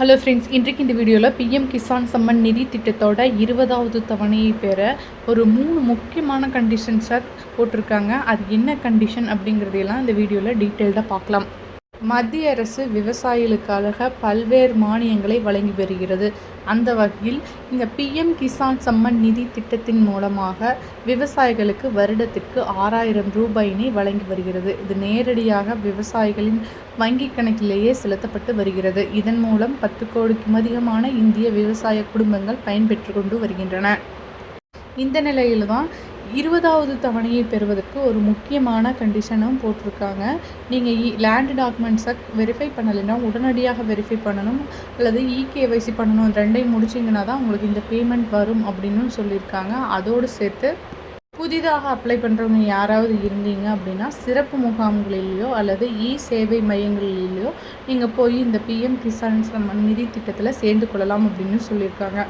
Hello friends இன்றைக்கு இந்த வீடியோவில் பிஎம் கிசான் சம்மன் நிதி திட்டத்தோட இருபதாவது தவணையை பெற ஒரு மூணு முக்கியமான கண்டிஷன்ஸை போட்டிருக்காங்க. அது என்ன கண்டிஷன் அப்படிங்கிறதையெல்லாம் இந்த வீடியோவில் டீட்டெயில்டாக பார்க்கலாம். மத்திய அரசு விவசாயிகளுக்காக பல்வேறு மானியங்களை வழங்கி வருகிறது. அந்த வகையில் இந்த பிஎம் கிசான் சம்மன் நிதி திட்டத்தின் மூலமாக விவசாயிகளுக்கு வருடத்திற்கு ஆறாயிரம் ரூபாயினை வழங்கி வருகிறது. இது நேரடியாக விவசாயிகளின் வங்கி கணக்கிலேயே செலுத்தப்பட்டு வருகிறது. இதன் மூலம் பத்து கோடிக்கும் அதிகமான இந்திய விவசாய குடும்பங்கள் பயன்பெற்று கொண்டு வருகின்றன. இந்த நிலையில் தான் இருபதாவது தவணையை பெறுவதற்கு ஒரு முக்கியமான கண்டிஷனும் போட்டிருக்காங்க. நீங்கள் இ லேண்டு டாக்குமெண்ட்ஸை வெரிஃபை பண்ணலைன்னா உடனடியாக வெரிஃபை பண்ணணும். அல்லது இகேவைசி பண்ணணும். ரெண்டையும் முடிச்சிங்கன்னா தான் உங்களுக்கு இந்த பேமெண்ட் வரும் அப்படின்னு சொல்லியிருக்காங்க. அதோடு சேர்த்து புதிதாக அப்ளை பண்ணுறவங்க யாராவது இருந்தீங்க அப்படின்னா சிறப்பு முகாம்களிலேயோ அல்லது இ சேவை மையங்களிலேயோ நீங்கள் போய் இந்த பிஎம் கிசான் சம்மன் நிதி திட்டத்தில் சேர்ந்து கொள்ளலாம் அப்படின்னு சொல்லியிருக்காங்க.